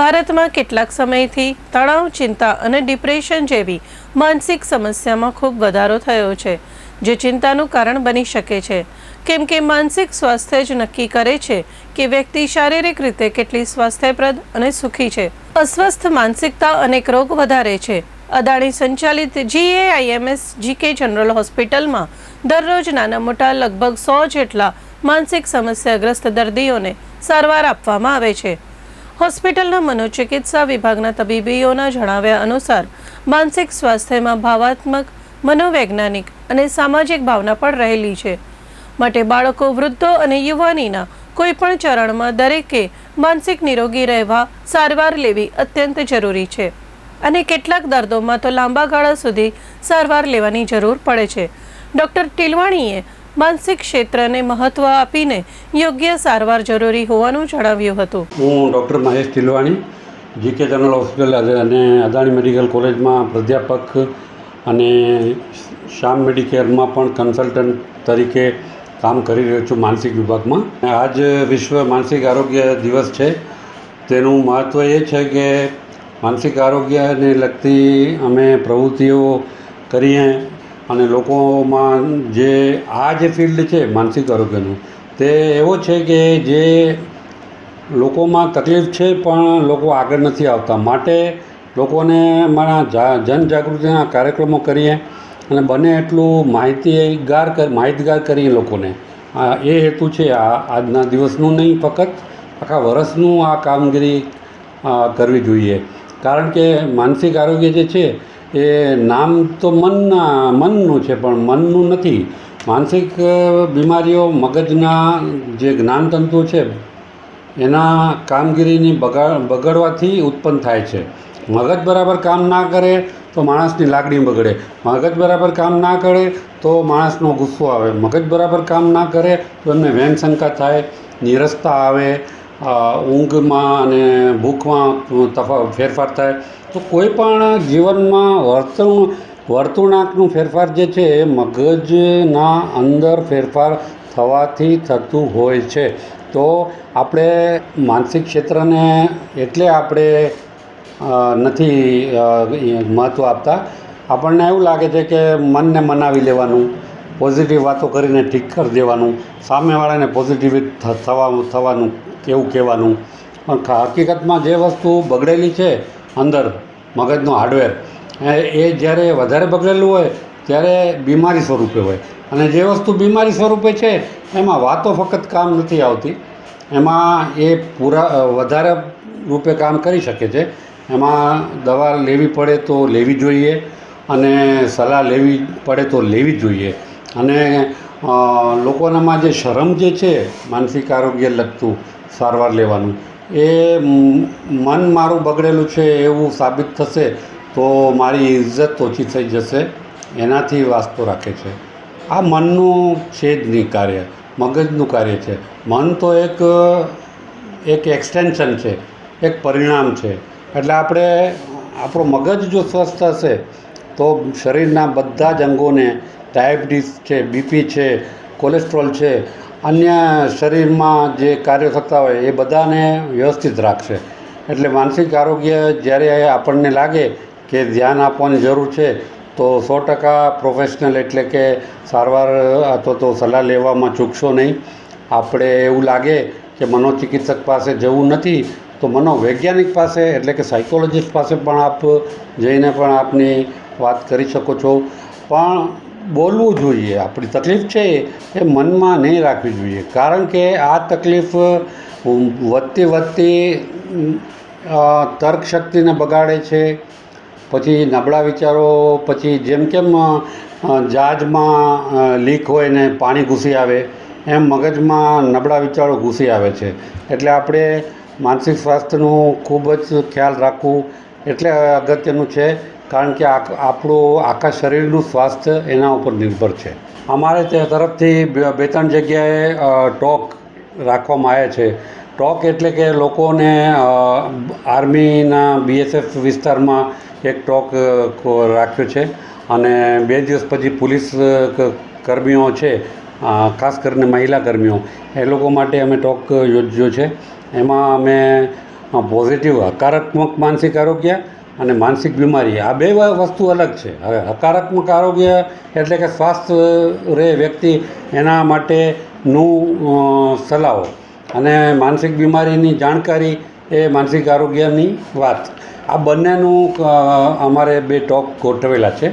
ભારતમાં કેટલાક સમયથી તણાવ, ચિંતા અને ડિપ્રેશન જેવી માનસિક સમસ્યામાં ખૂબ વધારો થયો છે, જે ચિંતાનું કારણ બની શકે છે. કેમ કે માનસિક સ્વાસ્થ્ય જ નક્કી કરે છે કે વ્યક્તિ શારીરિક રીતે કેટલી સ્વાસ્થ્યપ્રદ અને સુખી છે. અસ્વસ્થ માનસિકતા અનેક રોગ વધારે છે. અદાણી સંચાલિત જીએઆઈએમએસ જીકે જનરલ હોસ્પિટલમાં દરરોજ નાના મોટા લગભગ સો જેટલા માનસિક સમસ્યાગ્રસ્ત દર્દીઓને સારવાર આપવામાં આવે છે. હોસ્પિટલના મનોચિકિત્સા વિભાગના તબીબીઓના જણાવ્યા અનુસાર, માનસિક સ્વાસ્થ્યમાં ભાવાત્મક, મનોવૈજ્ઞાનિક અને સામાજિક ભાવના પણ રહેલી છે. માટે બાળકો, વૃદ્ધો અને યુવાનીના કોઈપણ ચરણમાં દરેકે માનસિક નિરોગી રહેવા, સારવાર લેવી અત્યંત જરૂરી છે અને કેટલાક દર્દોમાં તો લાંબા ગાળા સુધી સારવાર લેવાની જરૂર પડે છે. ડૉક્ટર ટીલવાણીએ માનસિક ક્ષેત્રને મહત્વ આપીને યોગ્ય સારવાર જરૂરી હોવાનું જણાવ્યું હતું. હું doctor Mahesh Tilwani GK general hospital અને અદાણી મેડિકલ કોલેજમાં પ્રાધ્યાપક અને શ્યામ મેડિકેરમાં પણ કન્સલ્ટન્ટ તરીકે કામ કરી રહ્યો છું માનસિક વિભાગમાં. આજ વિશ્વ માનસિક આરોગ્ય દિવસ છે. તેનું મહત્ત્વ એ છે કે માનસિક આરોગ્યને લગતી અમે પ્રવૃત્તિઓ કરીએ અને લોકોમાં જે આ જે ફિલ્ડ છે માનસિક આરોગ્યનું, તે એવો છે કે જે લોકોમાં તકલીફ છે પણ લોકો આગળ નથી આવતા. માટે લોકોને મારા જનજાગૃતિના કાર્યક્રમો કરીએ અને બને એટલું માહિતીગાર માહિતગાર કરીએ લોકોને. એ હેતુ છે આ, આજના દિવસનું નહીં ફક્ત, આખા વર્ષનું આ કામગીરી કરવી જોઈએ. કારણ કે માનસિક આરોગ્ય જે છે એ નામ તો મનના, મનનું છે, પણ મનનું નથી. માનસિક બીમારીઓ, મગજના જે જ્ઞાનતંતુ છે, એના કામગીરીની બગાડ, બગડવાથી ઉત્પન્ન થાય છે. મગજ બરાબર કામ ના કરે તો માણસની લાગણી બગડે. મગજ બરાબર કામ ના કરે તો માણસનો ગુસ્સો આવે. મગજ બરાબર કામ ના કરે તો એમને શંકા થાય, નિરસતા આવે ઊંઘમાં અને ભૂખમાં તફા, ફેરફાર થાય, તો કોઈ પણ જીવનમાં વર્તણ વર્તુળાકનું ફેરફાર જે છે, એ મગજના અંદર ફેરફાર થવાથી થતું હોય છે. તો આપણે માનસિક ક્ષેત્રને એટલે આપણે નથી મહત્ત્વ આપતા. આપણને એવું લાગે છે કે મનને મનાવી લેવાનું, પોઝિટિવ વાતો કરીને ઠીક કરી દેવાનું, સામેવાળાને પોઝિટિવ થવા, થવાનું. કેવું કહેવાનું? પણ હકીકતમાં જે વસ્તુ બગડેલી છે અંદર, મગજનો હાર્ડવેર એ એ જ્યારે વધારે બગડેલું હોય, ત્યારે બીમારી સ્વરૂપે હોય. અને જે વસ્તુ બીમારી સ્વરૂપે છે, એમાં વાતો ફક્ત કામ નથી આવતી. એમાં એ પૂરા વધારે રૂપે કામ કરી શકે છે. એમાં દવા લેવી પડે તો લેવી જોઈએ અને સલાહ લેવી પડે તો લેવી જોઈએ. અને લોકોનામાં જે શરમ જે છે, માનસિક આરોગ્ય લગતું સારવાર લેવાનું. એ મન મારું બગડેલું છે એવું સાબિત થશે તો મારી ઇજ્જત ઓછી થઈ જશે. એનાથી વાસ્તો રાખે છે. આ મનનું છે જ નહીં કાર્ય, મગજનું કાર્ય છે. મન તો એક એક એક્સટેન્શન છે, એક પરિણામ છે. એટલે આપણે, આપણો મગજ જો સ્વસ્થ હશે, તો શરીરના બધા જ અંગોને ડાયાબિટીસ છે, બીપી છે, કોલેસ્ટ્રોલ છે અન્ય શરીરમાં જે કાર્યો થતા હોય એ બધાને વ્યવસ્થિત રાખશે. એટલે માનસિક આરોગ્ય જ્યારે આપણને લાગે કે ધ્યાન આપવાની જરૂર છે, તો સો ટકા પ્રોફેશનલ એટલે કે સારવાર અથવા તો સલાહ લેવામાં ચૂકશો નહીં. આપણે એવું લાગે કે મનોચિકિત્સક પાસે જવું નથી, તો મનોવૈજ્ઞાનિક પાસે એટલે કે સાયકોલોજિસ્ટ પાસે પણ આપ જઈને પણ આપની વાત કરી શકો છો. પણ બોલવું જોઈએ. આપણી તકલીફ છે એ મનમાં નહીં રાખવી જોઈએ. કારણ કે આ તકલીફ વધતી વધતી તર્કશક્તિને તર્ક શક્તિને બગાડે છે. પછી નબળા વિચારો, પછી જેમ કેમ જહાજમાં લીક હોય ને પાણી ઘૂસી આવે, એમ મગજમાં નબળા વિચારો ઘૂસી આવે છે. એટલે આપણે માનસિક સ્વાસ્થ્યનું ખૂબ જ ખ્યાલ રાખવું, એટલે અગત્યનું છે. કારણ કે આપણું આખા શરીરનું સ્વાસ્થ્ય એના ઉપર નિર્ભર છે. અમારે તે તરફથી બે ત્રણ જગ્યાએ ટોક રાખવામાં આવ્યા છે. ટોક એટલે કે લોકોને આર્મીના બીએસએફ વિસ્તારમાં એક ટોક રાખ્યો છે. અને બે દિવસ પછી પોલીસ કર્મીઓ છે ખાસ કરીને મહિલા કર્મીઓ, એ લોકો માટે અમે ટોક યોજ્યો છે. એમાં અમે પોઝિટિવ, હકારાત્મક માનસિક આરોગ્ય અને માનસિક બીમારી આ બે વસ્તુ અલગ છે. હવે હકારાત્મક આરોગ્ય એટલે કે સ્વાસ્થ્ય રહે વ્યક્તિ એના માટેનું સલાહો. અને માનસિક બીમારીની જાણકારી એ માનસિક આરોગ્યની વાત. આ બંનેનું અમારે બે ટોક ગોઠવેલા છે.